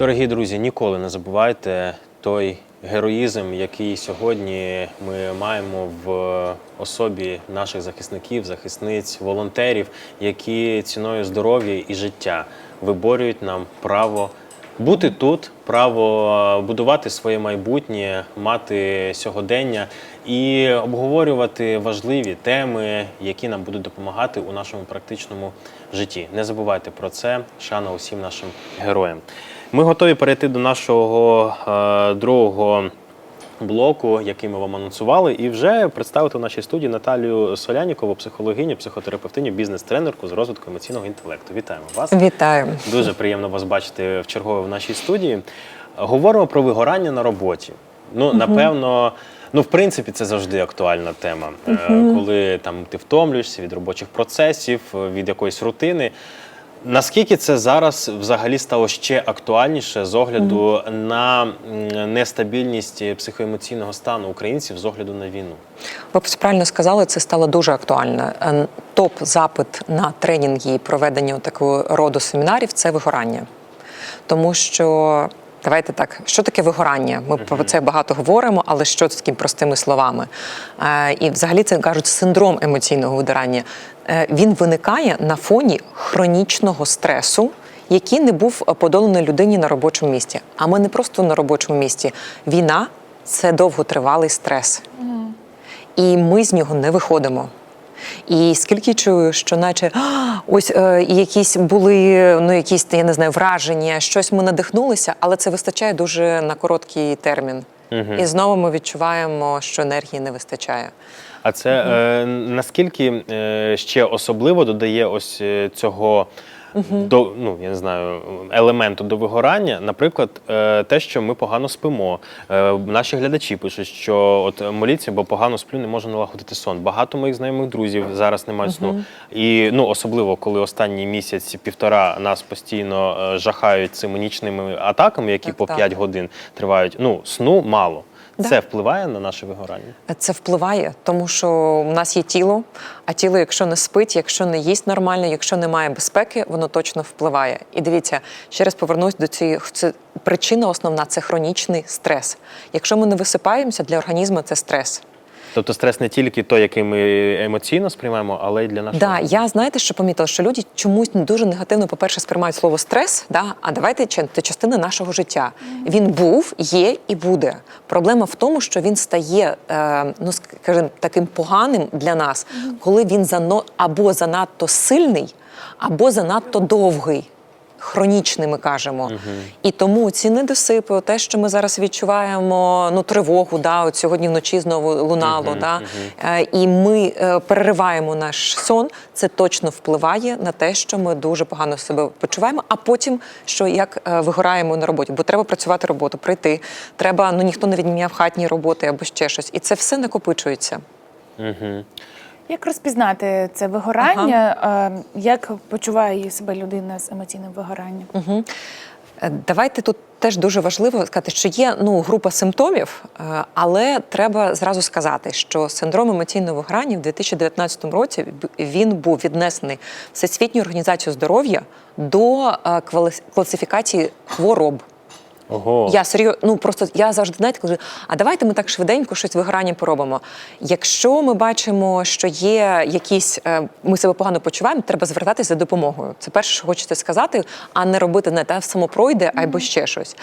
Дорогі друзі, ніколи не забувайте той героїзм, який сьогодні ми маємо в особі наших захисників, захисниць, волонтерів, які ціною здоров'я і життя виборюють нам право бути тут, право будувати своє майбутнє, мати сьогодення і обговорювати важливі теми, які нам будуть допомагати у нашому практичному житті. Не забувайте про це. Шана усім нашим героям. Ми готові перейти до нашого е, другого блоку, який ми вам анонсували, і вже представити в нашій студії Наталію Солянікову, психологиню, психотерапевтиню, бізнес-тренерку з розвитку емоційного інтелекту. Вітаємо вас! Вітаю. Дуже приємно вас бачити в чергове в нашій студії. Говоримо про вигорання на роботі. Ну, напевно, ну, в принципі, це завжди актуальна тема. Е, Коли там ти втомлюєшся від робочих процесів, від якоїсь рутини. Наскільки це зараз взагалі стало ще актуальніше з огляду на нестабільність психоемоційного стану українців з огляду на війну? Ви правильно сказали, це стало дуже актуально. Е, Топ-запит на тренінги і проведення такого роду семінарів це вигорання. Тому що давайте так, що таке вигорання? Ми про це багато говоримо, але що це такими простими словами? Е, І взагалі це кажуть синдром емоційного вигорання. Е, Він виникає на фоні хронічного стресу. Який не був подоланий людині на робочому місці. А ми не просто на робочому місці. Війна це довготривалий стрес. І ми з нього не виходимо. І скільки чую, що наче ось е, якісь були ну якісь я не знаю враження, щось ми надихнулися, але це вистачає дуже на короткий термін. І знову ми відчуваємо, що енергії не вистачає. А це е, наскільки е, ще особливо додає ось е, цього до ну я не знаю елементу до вигорання, наприклад, е, те, що ми погано спимо. Е, наші глядачі пишуть, що от моліться, бо погано сплю, не можу налагодити сон. Багато моїх знайомих друзів зараз не мають сну. І ну особливо коли останній місяць півтора нас постійно е, жахають цими нічними атаками, які Так, по так. 5 годин тривають. Ну сну мало. Да. Це впливає на наше вигорання. Це впливає, тому що в нас є тіло, а тіло, якщо не спить, якщо не їсть нормально, якщо немає безпеки, воно точно впливає. І дивіться, ще раз повернусь до цієї це причина основна це хронічний стрес. Якщо ми не висипаємося, для організму це стрес. Тобто стрес не тільки той, який ми емоційно сприймаємо, але й для нашого. Да, я знаєте, що помітила, що люди чомусь дуже негативно, по-перше, сприймають слово стрес. Да? А давайте чи- це частина нашого життя. Він був, є і буде. Проблема в тому, що він стає, е, ну скажімо, таким поганим для нас, коли він зано або занадто сильний, або занадто довгий. Хронічний, ми кажемо, і тому ці недосипи, те, що ми зараз відчуваємо, ну тривогу, да, от сьогодні вночі знову лунало, да, е, і ми е, перериваємо наш сон. Це точно впливає на те, що ми дуже погано себе почуваємо. А потім що як е, вигораємо на роботі, бо треба працювати роботу, прийти. Треба, ну ніхто не відміняв хатні роботи або ще щось, і це все накопичується. Угу. Як розпізнати це вигорання? Е, Як почуває себе людина з емоційним вигоранням? Е, Давайте тут теж дуже важливо сказати, що є ну група симптомів, е, але треба зразу сказати, що синдром емоційного вигорання в 2019 році він був віднесений Всесвітньою організацією здоров'я до е, класифікації хвороб. Ого. Я серйозно, ну просто я завжди знаєте, кажу, а давайте ми так швиденько щось вигорання поробимо. Якщо ми бачимо, що є якісь, е, ми себе погано почуваємо, треба звертатися за допомогою. Це перше, що хочеться сказати, а не робити не те само пройде, або ще щось.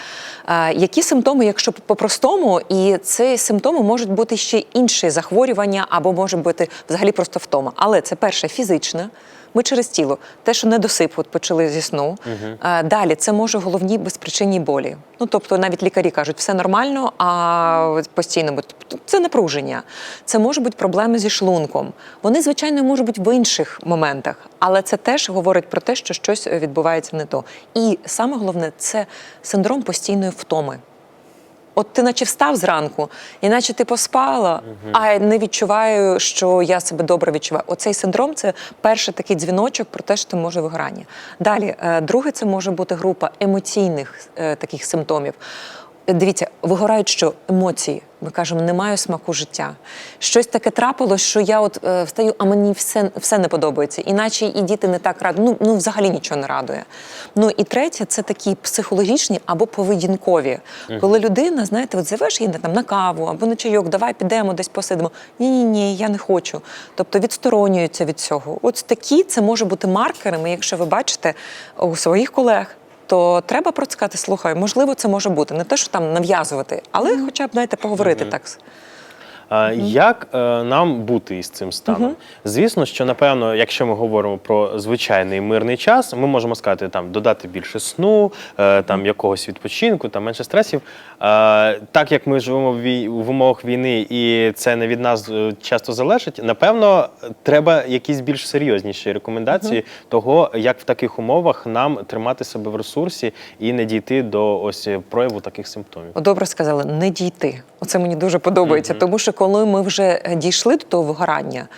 Е, які симптоми, якщо по-простому, і ці симптоми можуть бути ще інші захворювання, або може бути взагалі просто втома. Але це перше фізичне. Ми через тіло, те, що недосип, от почали зі сну. Е, Далі це може головні безпричинні болі. Ну тобто навіть лікарі кажуть, все нормально, а постійно це напруження. Це можуть бути проблеми зі шлунком. Вони, звичайно, можуть бути в інших моментах, але це теж говорить про те, що щось відбувається не то. І саме головне це синдром постійної втоми. От ти наче встав зранку, і наче ти поспала, а не відчуваю, що я себе добре відчуваю. Оцей синдром це перший такий дзвіночок про те, що ти може вигорання. Далі, е, друге, це може бути група емоційних е, таких симптомів. Е, Дивіться, вигорають що емоції. Ми кажемо, не маю смаку життя. Щось таке трапилось, що я от е, встаю, а мені все, все не подобається. Іначе і діти не так радують. Ну, ну взагалі нічого не радує. Ну і третє, це такі психологічні або поведінкові. Коли людина, знаєте, от зовеш її там на каву або на чайок, давай підемо десь посидимо. Ні, ні, ні, я не хочу. Тобто відсторонюються від цього. От такі це може бути маркерами, якщо ви бачите у своїх колег то треба про це сказати, слухай, можливо, це може бути. Не те, що там нав'язувати, але хоча б знаєте, поговорити так. Як е, нам бути із цим станом? Звісно, що напевно, якщо ми говоримо про звичайний мирний час, ми можемо сказати там додати більше сну, е, там якогось відпочинку, там менше стресів. Е, так як ми живемо в, умовах війни, і це не від нас часто залежить, напевно, треба якісь більш серйозніші рекомендації того, як в таких умовах нам тримати себе в ресурсі і не дійти до ось прояву таких симптомів. Добре сказали, не дійти. Оце мені дуже подобається, тому що коли ми вже е, дійшли до того вигорання,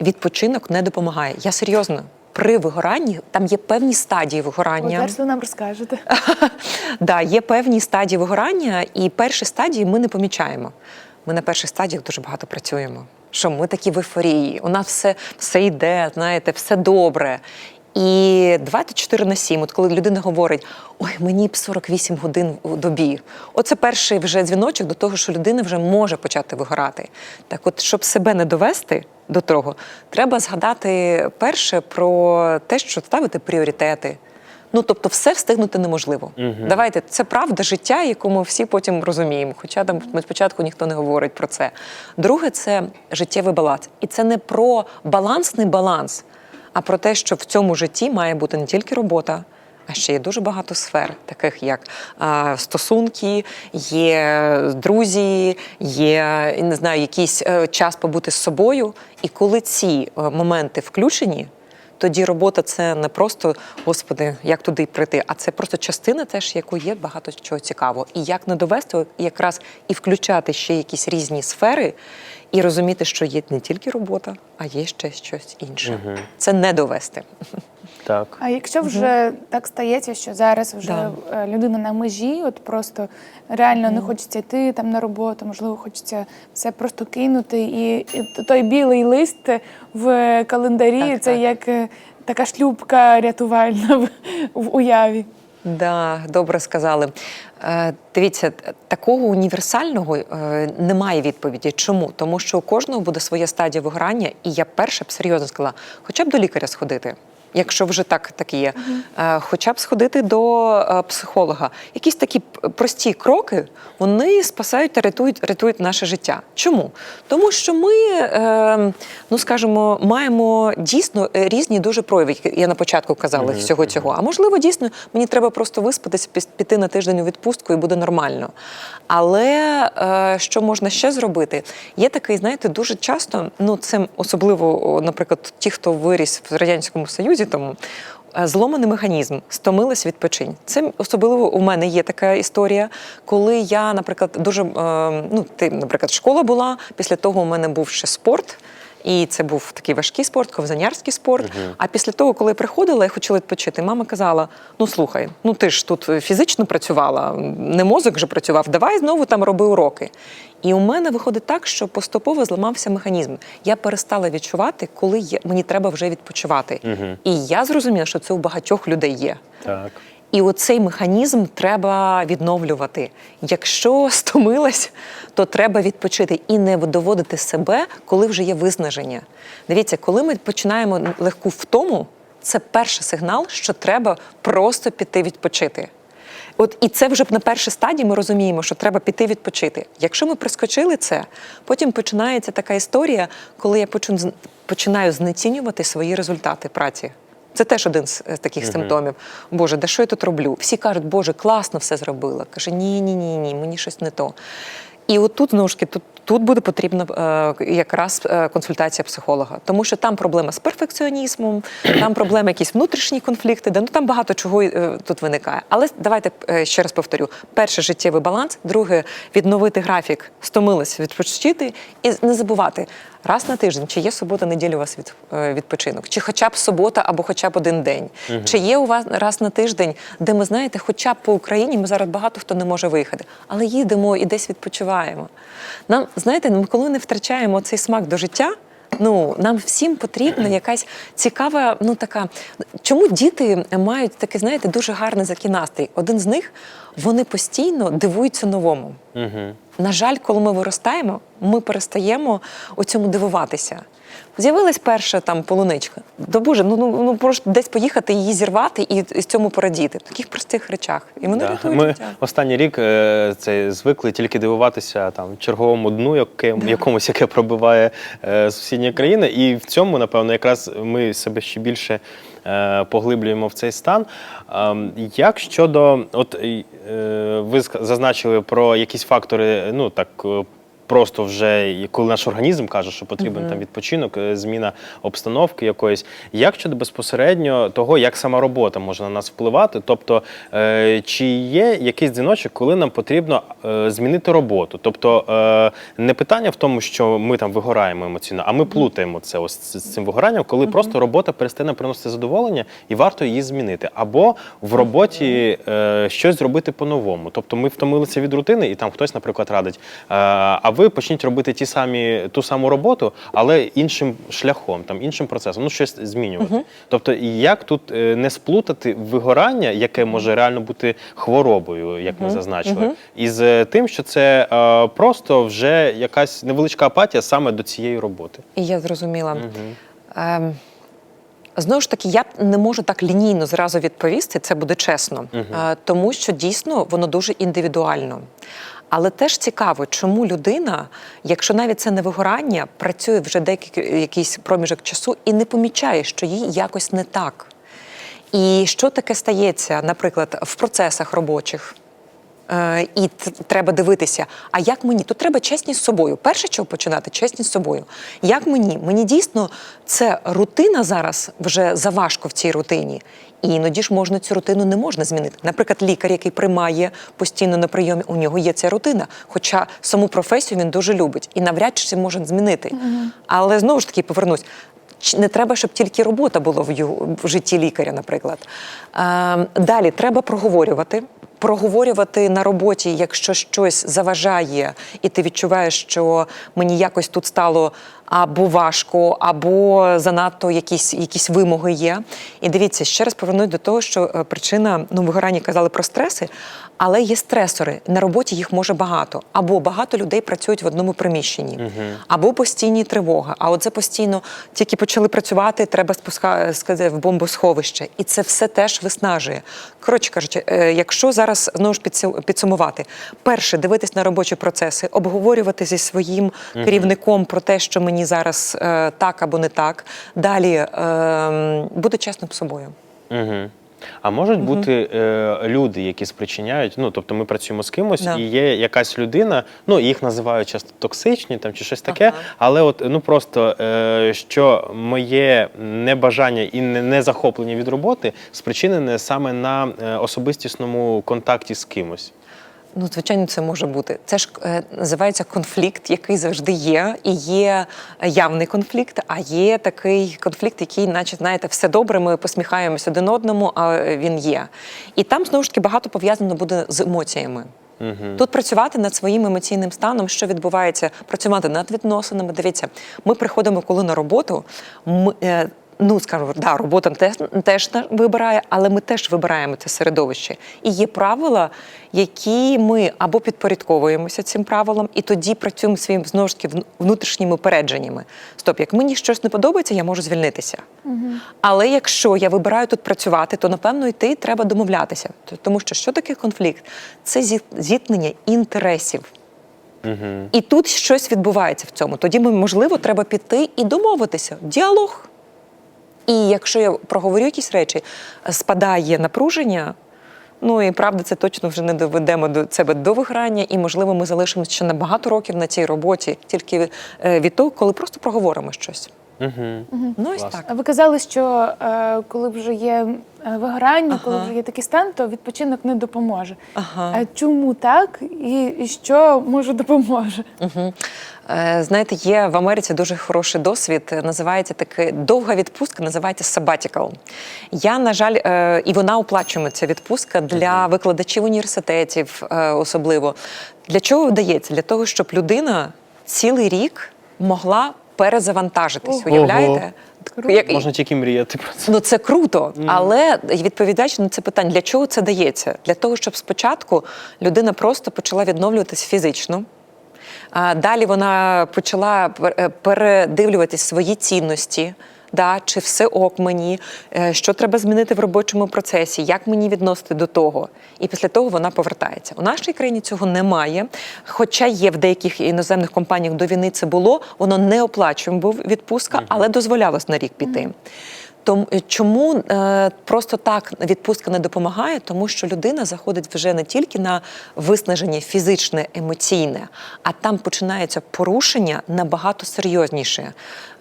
відпочинок не допомагає. Я серйозно. При вигоранні там є певні стадії вигорання. зараз ви нам розкажете. Да, є певні стадії вигорання, і перші стадії ми не помічаємо. Ми на перших стадіях дуже багато працюємо. Що ми такі в ейфорії, у нас все, все йде, знаєте, все добре. І 24 на 7, от коли людина говорить, ой, мені б 48 годин у добі. Оце перший вже дзвіночок до того, що людина вже може почати вигорати. Так, от, щоб себе не довести до того, треба згадати перше про те, що ставити пріоритети. Ну тобто, все встигнути неможливо. Давайте це правда життя, яку ми всі потім розуміємо. Хоча там ми спочатку ніхто не говорить про це. Друге, це життєвий баланс. І це не про балансний баланс, а про те, що в цьому житті має бути не тільки робота. А ще є дуже багато сфер, таких як а, стосунки, є друзі, є не знаю, якийсь е, час побути з собою. І коли ці е, моменти включені, тоді робота це не просто господи, як туди прийти, а це просто частина, теж яку є багато чого цікавого. І як не довести, якраз і включати ще якісь різні сфери, і розуміти, що є не тільки робота, а є ще щось інше. Це не довести. Так. А якщо вже так стається, що зараз вже Да. е, людина на межі, от просто реально не хочеться йти там на роботу, можливо, хочеться все просто кинути, і, і той білий лист в календарі Так, це так. як е, така шлюбка рятувальна в, в уяві. Да, добре сказали. Е, дивіться, такого універсального е, немає відповіді. Чому? Тому що у кожного буде своя стадія вигорання, і я перша б серйозно сказала, хоча б до лікаря сходити. Якщо вже так, так є, Е, хоча б сходити до е, психолога. Якісь такі прості кроки вони спасають та рятують, рятують наше життя. Чому? Тому що ми, е, ну скажімо, маємо дійсно різні дуже прояви. Я на початку казала всього цього. А можливо, дійсно мені треба просто виспатися, піти на тиждень у відпустку і буде нормально. Але що можна ще зробити? Є такий, знаєте, дуже часто, ну це особливо, наприклад, ті, хто виріс в радянському Союзі, тому. е, Зломаний механізм, стомилась відпочинь. Це особливо у мене є така історія, коли я, наприклад, дуже е, ну, ти, наприклад, школа була. Після того у мене був ще спорт. І це був такий важкий спорт, ковзанярський спорт. А після того, коли я приходила, я хотіла відпочити. Мама казала: ну слухай, ну ти ж тут фізично працювала, не мозок же працював, давай знову там роби уроки. І у мене виходить так, що поступово зламався механізм. Я перестала відчувати, коли є, мені треба вже відпочивати. І я зрозуміла, що це у багатьох людей є. Так. І оцей механізм треба відновлювати. Якщо стомилась, то треба відпочити і не доводити себе, коли вже є виснаження. Дивіться, коли ми починаємо легку втому, це перший сигнал, що треба просто піти відпочити. От і це вже на першій стадії ми розуміємо, що треба піти відпочити. Якщо ми прискочили це, потім починається така історія, коли я починаю знецінювати свої результати праці. Це теж один з е, таких симптомів. Боже, де що я тут роблю? Всі кажуть, Боже, класно все зробила. Каже, ні, ні, ні, ні, мені щось не то. І от тут знову ж таки, тут, тут буде потрібна е, якраз е, консультація психолога, тому що там проблема з перфекціонізмом, там проблеми якісь внутрішні конфлікти, де ну там багато чого е, тут виникає. Але давайте е, ще раз повторю: перше життєвий баланс, друге відновити графік, стомилась відпочити і не забувати. Раз на тиждень, чи є субота, неділя у вас від, е, відпочинок, чи хоча б субота або хоча б один день, чи є у вас раз на тиждень, де ми знаєте, хоча б по Україні ми зараз багато хто не може виїхати, але їдемо і десь відпочиваємо. Нам, знаєте, ми коли не втрачаємо цей смак до життя. Ну, нам всім потрібна якась цікава, ну така. Чому діти мають такий, знаєте, дуже гарний закінастий? Один з них вони постійно дивуються новому. Угу. На жаль, коли ми виростаємо, ми перестаємо у цьому дивуватися. З'явилась перша там полуничка. Да боже, ну ну ну просто десь поїхати її зірвати і, і з цьому порадіти. В таких простих речах. І вони Да. рятують Ми життя. останній рік е, це звикли тільки дивуватися там черговому дну, яке, якомусь, яке пробиває е, сусідня країна. І в цьому, напевно, якраз ми себе ще більше е, поглиблюємо в цей стан. Ем, як щодо, от е, ви зазначили про якісь фактори, ну так. Просто вже коли наш організм каже, що потрібен там відпочинок, е, зміна обстановки якоїсь. Як щодо безпосередньо того, як сама робота може на нас впливати? Тобто, е, чи є якийсь дзвіночок, коли нам потрібно е, змінити роботу? Тобто е, не питання в тому, що ми там вигораємо емоційно, а ми плутаємо це ось з цим вигоранням, коли просто робота перестане приносити задоволення і варто її змінити. Або в роботі е, щось зробити по-новому. Тобто ми втомилися від рутини, і там хтось, наприклад, радить. Е, а ви почніть робити ті самі ту саму роботу, але іншим шляхом, там іншим процесом, ну щось змінювати. Тобто, як тут е, не сплутати вигорання, яке може реально бути хворобою, як ми зазначили, із е, тим, що це е, просто вже якась невеличка апатія саме до цієї роботи. І я зрозуміла. Ем, знову ж таки, я не можу так лінійно зразу відповісти, це буде чесно, е, тому що дійсно воно дуже індивідуально. Але теж цікаво, чому людина, якщо навіть це не вигорання, працює вже деякий якийсь проміжок часу і не помічає, що їй якось не так. І що таке стається, наприклад, в процесах робочих? Е, і треба дивитися, а як мені? То треба чесність з собою. Перше, чого починати, чесність з собою. Як мені? Мені дійсно це рутина зараз вже заважко в цій рутині. І іноді ж можна цю рутину не можна змінити. Наприклад, лікар, який приймає постійно на прийомі, у нього є ця рутина. Хоча саму професію він дуже любить і навряд чи може змінити. Але знову ж таки повернусь. Не треба, щоб тільки робота була в, його, в житті лікаря, наприклад. Е, далі треба проговорювати. Проговорювати на роботі, якщо щось заважає, і ти відчуваєш, що мені якось тут стало або важко, або занадто якісь, якісь вимоги є. І дивіться, ще раз повернусь до того, що е, причина, ну, вигорання казали про стреси, але є стресори. На роботі їх може багато. Або багато людей працюють в одному приміщенні, або постійні тривоги. А от це постійно тільки почали працювати, треба спуска... сказати, в бомбосховище. І це все теж виснажує. Коротше кажучи, е, якщо зараз знову ж підсумувати, перше дивитись на робочі процеси, обговорювати зі своїм керівником про те, що мені зараз е, так або не так. Далі е, бути чесним з собою. Угу. А можуть бути е, люди, які спричиняють, ну тобто ми працюємо з кимось, Да. і є якась людина, ну їх називають часто токсичні там чи щось таке, Ага. але от ну просто е, що моє небажання і не, не захоплення від роботи спричинене саме на е, особистісному контакті з кимось. Ну, звичайно, це може бути. Це ж е, називається конфлікт, який завжди є. І є явний конфлікт, а є такий конфлікт, який, наче, знаєте, все добре, ми посміхаємося один одному, а він є. І там знову ж таки багато пов'язано буде з емоціями. Тут працювати над своїм емоційним станом, що відбувається, працювати над відносинами. Дивіться, ми приходимо коли на роботу. Ми, е, Ну, скажімо, да, робота теж, теж вибирає, але ми теж вибираємо це середовище. І є правила, які ми або підпорядковуємося цим правилам, і тоді працюємо своїм знову ж таки внутрішніми упередженнями. Стоп, як мені щось не подобається, я можу звільнитися. Але якщо я вибираю тут працювати, то напевно йти треба домовлятися. Тому що що таке конфлікт? Це зіт- зіткнення інтересів. І тут щось відбувається в цьому. Тоді, ми, можливо, треба піти і домовитися. Діалог. І якщо я проговорю якісь речі, спадає напруження. Ну і правда, це точно вже не доведемо до себе до виграння, і можливо, ми залишимося ще на багато років на цій роботі, тільки е, від того, коли просто проговоримо щось. Угу. Ну ось Класно. так. Ви казали, що е, коли вже є е, вигорання, коли вже є такий стан, то відпочинок не допоможе. Ага. А чому так і, і що може допоможе? Угу. Е, знаєте, є в Америці дуже хороший досвід. Називається таке довга відпустка, називається sabbatical. Я, на жаль, е, і вона оплачуємо ця відпустка для викладачів університетів, е, особливо. Для чого вдається? Для того, щоб людина цілий рік могла перезавантажитись. Уявляєте? Як- Можна тільки мріяти про це. Ну це круто, але відповідаючи на це питання, для чого це дається? Для того, щоб спочатку людина просто почала відновлюватись фізично. А далі вона почала е, передивлюватись свої цінності. Да, чи все ок мені, е, що треба змінити в робочому процесі, як мені відносити до того. І після того вона повертається. У нашій країні цього немає. Хоча є в деяких іноземних компаніях до війни це було, воно не оплачуємо був відпустка, але дозволялось на рік піти. Тому е, чому е, просто так відпустка не допомагає? Тому що людина заходить вже не тільки на виснаження фізичне, емоційне, а там починається порушення набагато серйозніше.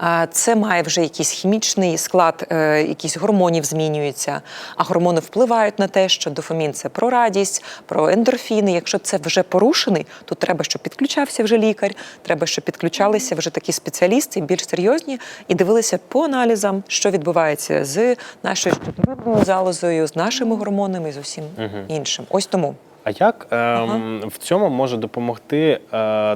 Е, це має вже якийсь хімічний склад, якісь гормонів змінюються. А гормони впливають на те, що дофамін це про радість, про ендорфіни. Якщо це вже порушений, то треба, щоб підключався вже лікар, треба, щоб підключалися вже такі спеціалісти більш серйозні і дивилися по аналізам, що відбувається з нашою щитовидною залозою, з нашими гормонами, з усім іншим. Ось тому. А як ем, в цьому може допомогти е,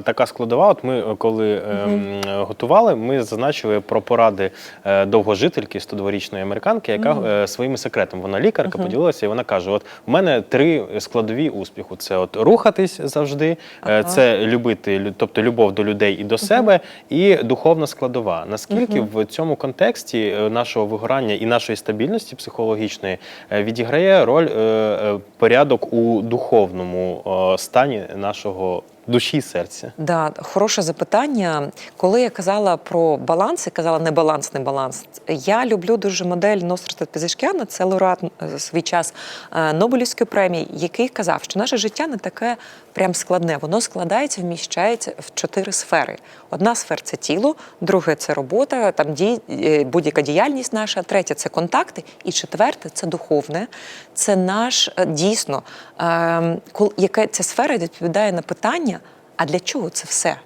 така складова? От ми, е, коли ем, готували, ми зазначили про поради е, довгожительки 102-річної американки, яка е, своїми секретами вона лікарка поділилася, і вона каже: От в мене три складові успіху: це от рухатись завжди, е, Ага. це любити, лю- тобто любов до людей і до себе, і духовна складова. Наскільки в цьому контексті е, нашого вигорання і нашої стабільності психологічної е, відіграє роль е, е, порядок у духовному е, стані нашого душі і серця? Да, хороше запитання. Коли я казала про баланс, я казала не баланс, не баланс. Я люблю дуже модель Нострата Пізишкяна, це лауреат е, свій час е, Нобелівської премії, який казав, що наше життя не таке прям складне. Воно складається, вміщається в чотири сфери. Одна сфера це тіло, друге це робота, там е, будь-яка діяльність наша, третя це контакти, і четверте це духовне. Це наш дійсно, е, кол- яка ця сфера відповідає на питання. А для чого це все?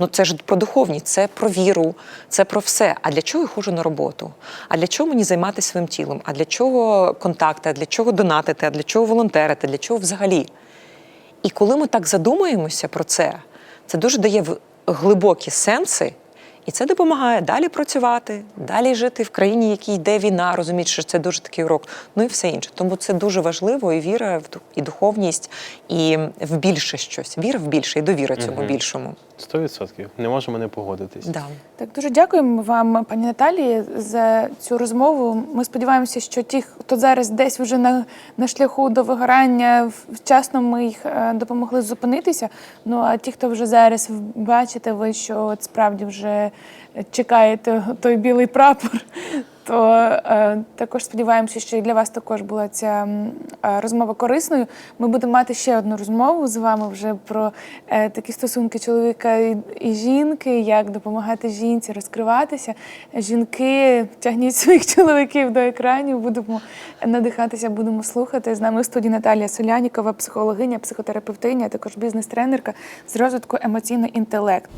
Ну це ж про духовність, це про віру, це про все. А для чого я ходжу на роботу? А для чого мені займатися своїм тілом? А для чого контакти? А для чого донатити? А для чого волонтерити? Для чого взагалі? І коли ми так задумаємося про це, це дуже дає глибокі сенси, і це допомагає далі працювати, далі жити в країні, в якій йде війна, розуміти, що це дуже такий урок, ну і все інше. Тому це дуже важливо, і віра і духовність, і в більше щось. Віра в більше, і довіра цьому більшому. Сто відсотків не можемо не погодитись. Да. Так, дуже дякуємо вам, пані Наталії, за цю розмову. Ми сподіваємося, що ті, хто зараз десь вже на, на шляху до вигорання, вчасно ми їх е, допомогли зупинитися. Ну а ті, хто вже зараз бачите, ви що от справді вже чекаєте той білий прапор, то е, також сподіваємося, що і для вас також була ця е, розмова корисною. Ми будемо мати ще одну розмову з вами вже про е, такі стосунки чоловіка і, і жінки, як допомагати жінці розкриватися. Жінки, тягніть своїх чоловіків до екранів, будемо надихатися, будемо слухати. З нами в студії Наталія Солянікова, психологиня, психотерапевтиня, а також бізнес-тренерка з розвитку емоційного інтелекту.